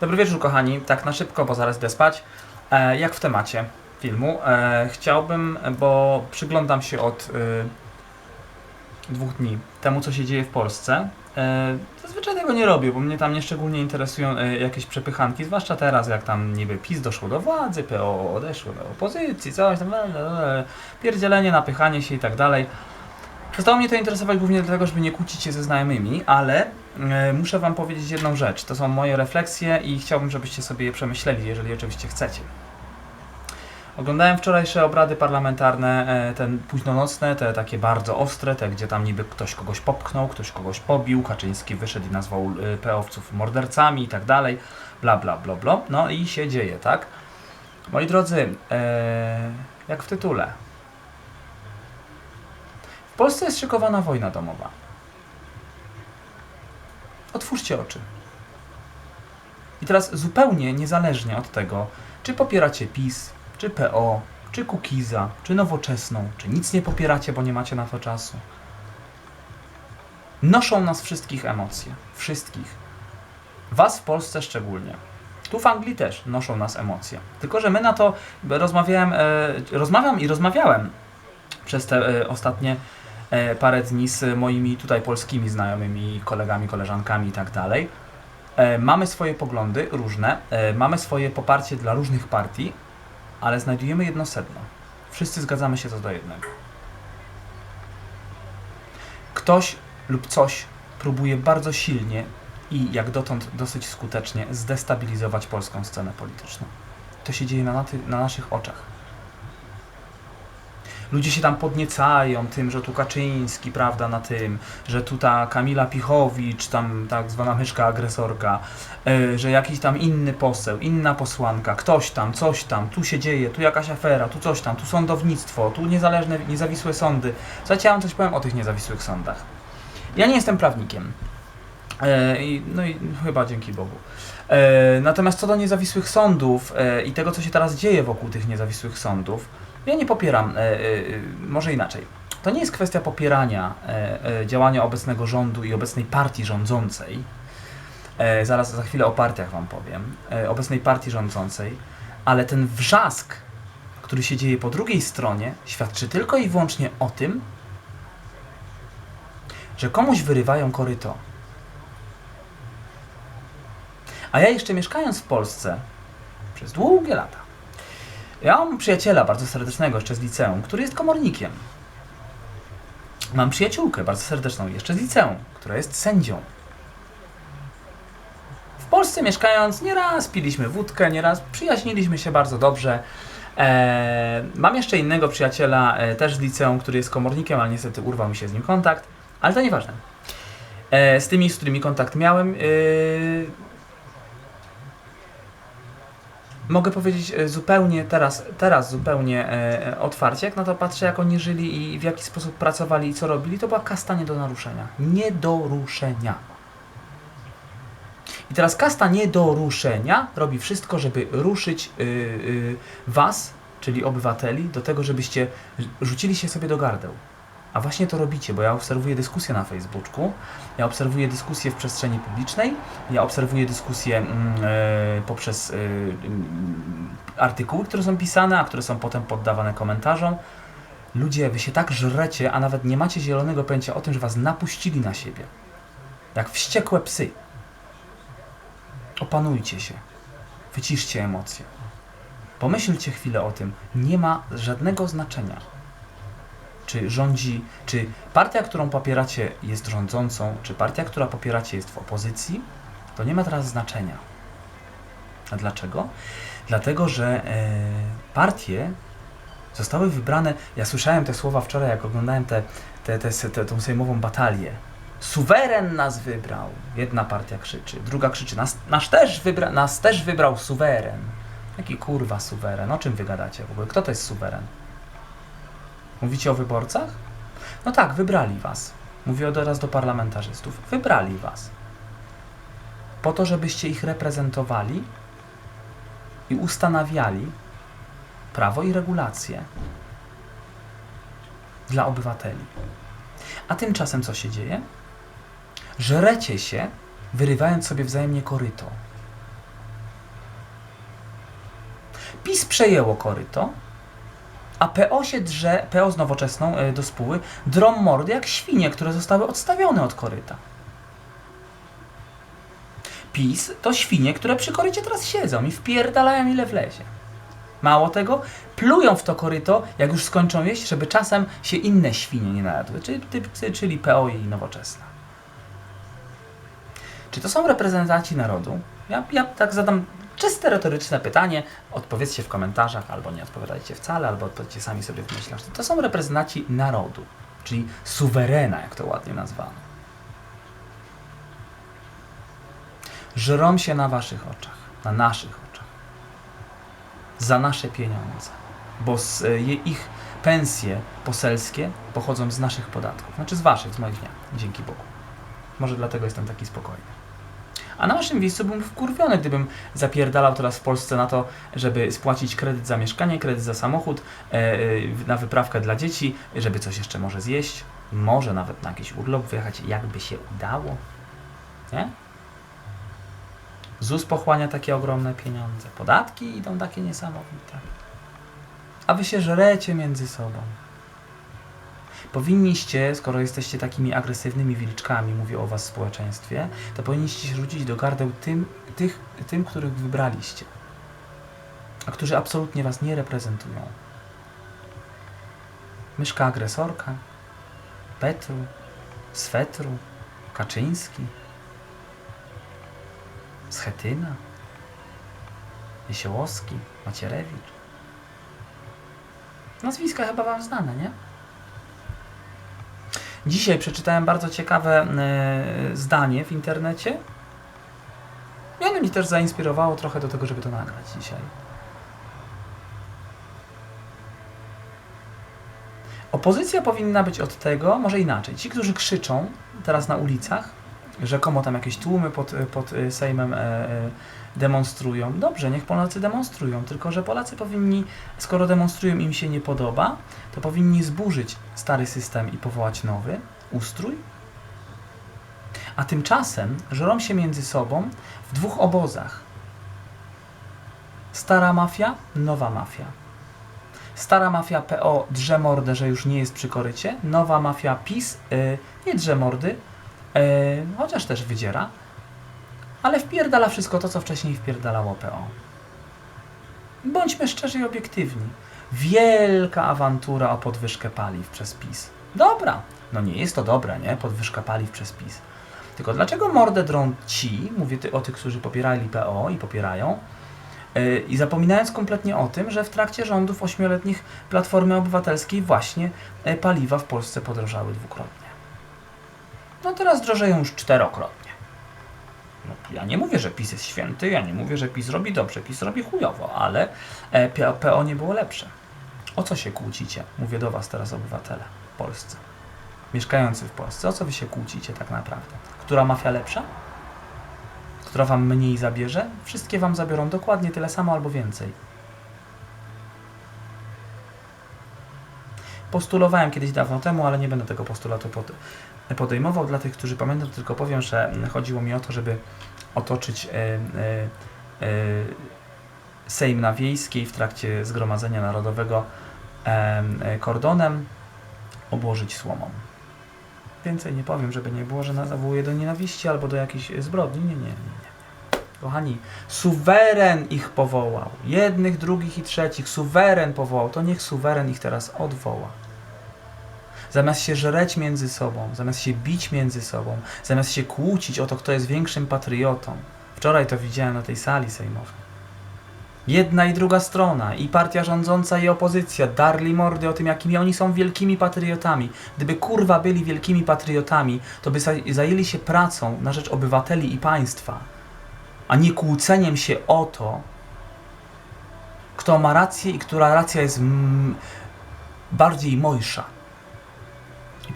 Dobry wieczór, kochani. Tak na szybko, bo zaraz idę spać. E, jak w temacie filmu. E, chciałbym, bo przyglądam się od e, dwóch dni temu, co się dzieje w Polsce. E, zazwyczaj tego nie robię, bo mnie tam nieszczególnie interesują e, jakieś przepychanki, zwłaszcza teraz, jak tam niby PiS doszło do władzy, PO odeszło do opozycji, coś tam, blablabla, pierdzielenie, napychanie się i tak dalej. Przestało mnie to interesować głównie dlatego, żeby nie kłócić się ze znajomymi, ale e, muszę Wam powiedzieć jedną rzecz. To są moje refleksje i chciałbym, żebyście sobie je przemyśleli, jeżeli oczywiście chcecie. Oglądałem wczorajsze obrady parlamentarne, e, ten późnonocne, te takie bardzo ostre, te gdzie tam niby ktoś kogoś popchnął, ktoś kogoś pobił, Kaczyński wyszedł i nazwał e, peowców mordercami i tak dalej, bla bla bla bla. No i się dzieje, tak? Moi drodzy, e, jak w tytule. W Polsce jest szykowana wojna domowa. Otwórzcie oczy. I teraz zupełnie niezależnie od tego, czy popieracie PiS, czy PO, czy Kukiza, czy Nowoczesną, czy nic nie popieracie, bo nie macie na to czasu. Noszą nas wszystkich emocje. Wszystkich. Was w Polsce szczególnie. Tu w Anglii też noszą nas emocje. Tylko, że my na to rozmawiałem, e, rozmawiam i rozmawiałem przez te e, ostatnie parę dni z moimi tutaj polskimi znajomymi, kolegami, koleżankami i tak dalej. E, Mamy swoje poglądy różne, e, mamy swoje poparcie dla różnych partii, ale znajdujemy jedno sedno. Wszyscy zgadzamy się co do jednego. Ktoś lub coś próbuje bardzo silnie i jak dotąd dosyć skutecznie zdestabilizować polską scenę polityczną. To się dzieje na, na naszych oczach. Ludzie się tam podniecają tym, że tu Kaczyński, prawda, na tym, że tu ta Kamila Pichowicz, tam tak zwana myszka agresorka, e, że jakiś tam inny poseł, inna posłanka, ktoś tam, coś tam, tu się dzieje, tu jakaś afera, tu coś tam, tu sądownictwo, tu niezależne, niezawisłe sądy. Słuchajcie, ja wam coś powiem o tych niezawisłych sądach. Ja nie jestem prawnikiem. E, no i chyba dzięki Bogu. E, natomiast co do niezawisłych sądów i tego, co się teraz dzieje wokół tych niezawisłych sądów, ja nie popieram, e, e, e, może inaczej. To nie jest kwestia popierania działania obecnego rządu i obecnej partii rządzącej. Zaraz za chwilę o partiach Wam powiem. Obecnej partii rządzącej, ale ten wrzask, który się dzieje po drugiej stronie, świadczy tylko i wyłącznie o tym, że komuś wyrywają koryto. A ja jeszcze mieszkając w Polsce przez długie lata, ja mam przyjaciela bardzo serdecznego jeszcze z liceum, który jest komornikiem. Mam przyjaciółkę bardzo serdeczną jeszcze z liceum, która jest sędzią. W Polsce mieszkając nieraz piliśmy wódkę, nieraz przyjaźniliśmy się bardzo dobrze. Eee, mam jeszcze innego przyjaciela e, też z liceum, który jest komornikiem, ale niestety urwał mi się z nim kontakt, ale to nieważne. E, z tymi, z którymi kontakt miałem, yy, mogę powiedzieć e, zupełnie teraz, teraz zupełnie e, otwarcie, jak na to patrzę, jak oni żyli i w jaki sposób pracowali i co robili, to była kasta nie do naruszenia. Nie do ruszenia. I teraz kasta nie do ruszenia robi wszystko, żeby ruszyć y, y, was, czyli obywateli, do tego, żebyście rzucili się sobie do gardeł. A właśnie to robicie, bo ja obserwuję dyskusję na Facebooku, ja obserwuję dyskusję w przestrzeni publicznej, ja obserwuję dyskusję e, poprzez mm, artykuły, które są pisane, a które są potem poddawane komentarzom. Ludzie, wy się tak żrecie, a nawet nie macie zielonego pojęcia o tym, że was napuścili na siebie. Jak wściekłe psy. Opanujcie się. Wyciszcie emocje. Pomyślcie chwilę o tym. Nie ma żadnego znaczenia czy rządzi, czy partia, którą popieracie jest rządzącą, czy partia, która popieracie jest w opozycji, to nie ma teraz znaczenia. A dlaczego? Dlatego, że e, partie zostały wybrane. Ja słyszałem te słowa wczoraj, jak oglądałem tę te, te, te, te, tą sejmową batalię. Suweren nas wybrał. Jedna partia krzyczy, druga krzyczy, nas, nas, też, wybra, nas też wybrał suweren. Jaki kurwa suweren? O czym wy gadacie w ogóle? Kto to jest suweren? Mówicie o wyborcach? No tak, wybrali was. Mówię teraz do parlamentarzystów. Wybrali was. Po to, żebyście ich reprezentowali i ustanawiali prawo i regulacje dla obywateli. A tymczasem co się dzieje? Żrecie się, wyrywając sobie wzajemnie koryto. PiS przejęło koryto, a PO się drze, PO z nowoczesną y, do spóły, drą mordy jak świnie, które zostały odstawione od koryta. PiS to świnie, które przy korycie teraz siedzą i wpierdalają ile wlezie. Mało tego, plują w to koryto, jak już skończą jeść, żeby czasem się inne świnie nie najadły, czyli, czyli PO i nowoczesna. Czy to są reprezentanci narodu? Ja, ja tak zadam czyste retoryczne pytanie. Odpowiedzcie w komentarzach, albo nie odpowiadajcie wcale, albo odpowiedzcie sami sobie w myślach. To są reprezentanci narodu, czyli suwerena, jak to ładnie nazwano. Żrą się na waszych oczach, na naszych oczach, za nasze pieniądze, bo z, e, je- ich pensje poselskie pochodzą z naszych podatków, znaczy z waszych, z moich nie, dzięki Bogu. Może dlatego jestem taki spokojny. A na waszym miejscu bym wkurwiony, gdybym zapierdalał teraz w Polsce na to, żeby spłacić kredyt za mieszkanie, kredyt za samochód, e, e, na wyprawkę dla dzieci, żeby coś jeszcze może zjeść, może nawet na jakiś urlop wyjechać, jakby się udało. Nie? ZUS pochłania takie ogromne pieniądze, podatki idą takie niesamowite. A wy się żrecie między sobą. Powinniście, skoro jesteście takimi agresywnymi wilczkami, mówię o was społeczeństwie, to powinniście się rzucić do gardeł tym, tych, tym, których wybraliście, a którzy absolutnie was nie reprezentują. Myszka agresorka, Petru, Swetru, Kaczyński, Schetyna, Jesiołowski, Macierewicz. Nazwiska chyba wam znane, nie? Dzisiaj przeczytałem bardzo ciekawe e, zdanie w internecie. I ono mnie też zainspirowało trochę do tego, żeby to nagrać dzisiaj. Opozycja powinna być od tego, może inaczej. Ci, którzy krzyczą teraz na ulicach, rzekomo tam jakieś tłumy pod, pod e, Sejmem e, e, demonstrują. Dobrze, niech Polacy demonstrują, tylko że Polacy powinni, skoro demonstrują im się nie podoba, to powinni zburzyć stary system i powołać nowy ustrój. A tymczasem żerą się między sobą w dwóch obozach. Stara mafia, nowa mafia. Stara mafia PO drze mordę, że już nie jest przy korycie. Nowa mafia PiS y, nie drze mordy, y, chociaż też wydziera, ale wpierdala wszystko to, co wcześniej wpierdalało PO. Bądźmy szczerzy i obiektywni. Wielka awantura o podwyżkę paliw przez PiS. Dobra, no nie jest to dobre, nie? Podwyżka paliw przez PiS. Tylko dlaczego mordę drą ci, mówię ty, o tych, którzy popierali PO i popierają, yy, i zapominając kompletnie o tym, że w trakcie rządów ośmioletnich Platformy Obywatelskiej właśnie yy, paliwa w Polsce podrożały dwukrotnie. No teraz drożeją już czterokrotnie. No, ja nie mówię, że PiS jest święty, ja nie mówię, że PiS robi dobrze, PiS robi chujowo, ale e, PO nie było lepsze. O co się kłócicie? Mówię do Was teraz, obywatele polscy, mieszkający w Polsce. O co Wy się kłócicie tak naprawdę? Która mafia lepsza? Która Wam mniej zabierze? Wszystkie Wam zabiorą dokładnie tyle samo albo więcej. Postulowałem kiedyś dawno temu, ale nie będę tego postulatu pod, podejmował. Dla tych, którzy pamiętam, tylko powiem, że chodziło mi o to, żeby otoczyć e, e, e, Sejm na Wiejskiej w trakcie Zgromadzenia Narodowego em, kordonem, obłożyć słomą. Więcej nie powiem, żeby nie było, że nawołuje do nienawiści albo do jakiejś zbrodni. Nie, nie. nie. Kochani, suweren ich powołał. Jednych, drugich i trzecich. Suweren powołał. To niech suweren ich teraz odwoła. Zamiast się żreć między sobą, zamiast się bić między sobą, zamiast się kłócić o to, kto jest większym patriotą. Wczoraj to widziałem na tej sali sejmowej. Jedna i druga strona, i partia rządząca, i opozycja, darli mordy o tym, jakimi oni są wielkimi patriotami. Gdyby kurwa byli wielkimi patriotami, to by zaj- zajęli się pracą na rzecz obywateli i państwa, a nie kłóceniem się o to, kto ma rację i która racja jest mm, bardziej mojsza.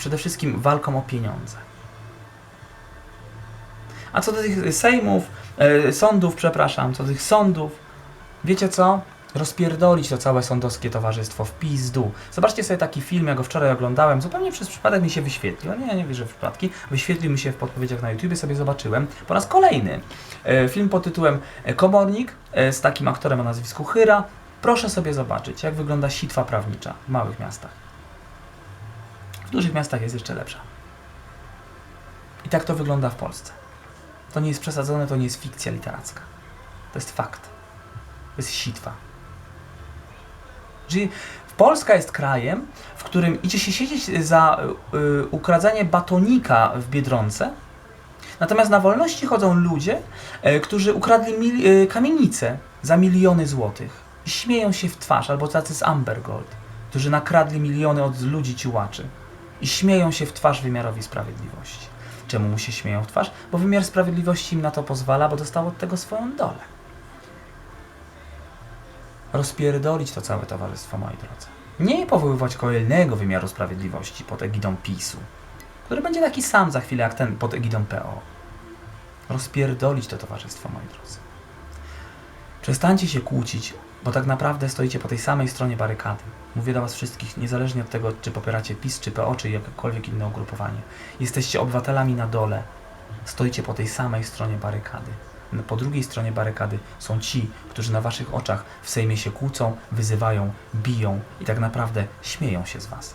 Przede wszystkim walką o pieniądze. A co do tych sejmów, e, sądów, przepraszam, co do tych sądów, wiecie co? Rozpierdolić to całe sądowskie towarzystwo w pizdu. Zobaczcie sobie taki film, ja go wczoraj oglądałem, zupełnie przez przypadek mi się wyświetlił. Nie, nie wierzę w przypadki. Wyświetlił mi się w podpowiedziach na YouTube, sobie zobaczyłem. Po raz kolejny. E, Film pod tytułem e, Komornik e, z takim aktorem o nazwisku Hyra. Proszę sobie zobaczyć, jak wygląda sitwa prawnicza w małych miastach. W dużych miastach jest jeszcze lepsza. I tak to wygląda w Polsce. To nie jest przesadzone, to nie jest fikcja literacka. To jest fakt. To jest sitwa. Czyli Polska jest krajem, w którym idzie się siedzieć za y, ukradzanie batonika w Biedronce, natomiast na wolności chodzą ludzie, y, którzy ukradli mil, y, kamienice za miliony złotych. I śmieją się w twarz, albo tacy z Amber Gold, którzy nakradli miliony od ludzi ciułaczy. I śmieją się w twarz wymiarowi sprawiedliwości. Czemu mu się śmieją w twarz? Bo wymiar sprawiedliwości im na to pozwala, bo dostał od tego swoją dolę. Rozpierdolić to całe towarzystwo, moi drodzy. Nie powoływać kolejnego wymiaru sprawiedliwości pod egidą PiSu, który będzie taki sam za chwilę jak ten pod egidą PO. Rozpierdolić to towarzystwo, moi drodzy. Przestańcie się kłócić, bo tak naprawdę stoicie po tej samej stronie barykady. Mówię do Was wszystkich, niezależnie od tego, czy popieracie PiS, czy PO, czy jakiekolwiek inne ugrupowanie. Jesteście obywatelami na dole. Stoicie po tej samej stronie barykady. Po drugiej stronie barykady są ci, którzy na Waszych oczach w Sejmie się kłócą, wyzywają, biją i tak naprawdę śmieją się z Was.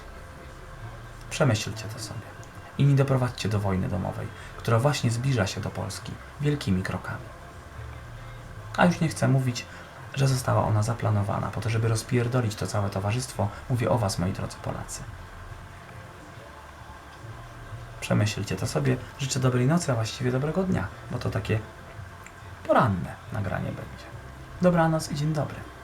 Przemyślcie to sobie i nie doprowadźcie do wojny domowej, która właśnie zbliża się do Polski wielkimi krokami. A już nie chcę mówić, że została ona zaplanowana po to, żeby rozpierdolić to całe towarzystwo. Mówię o Was, moi drodzy Polacy. Przemyślcie to sobie. Życzę dobrej nocy, a właściwie dobrego dnia, bo to takie poranne nagranie będzie. Dobranoc i dzień dobry.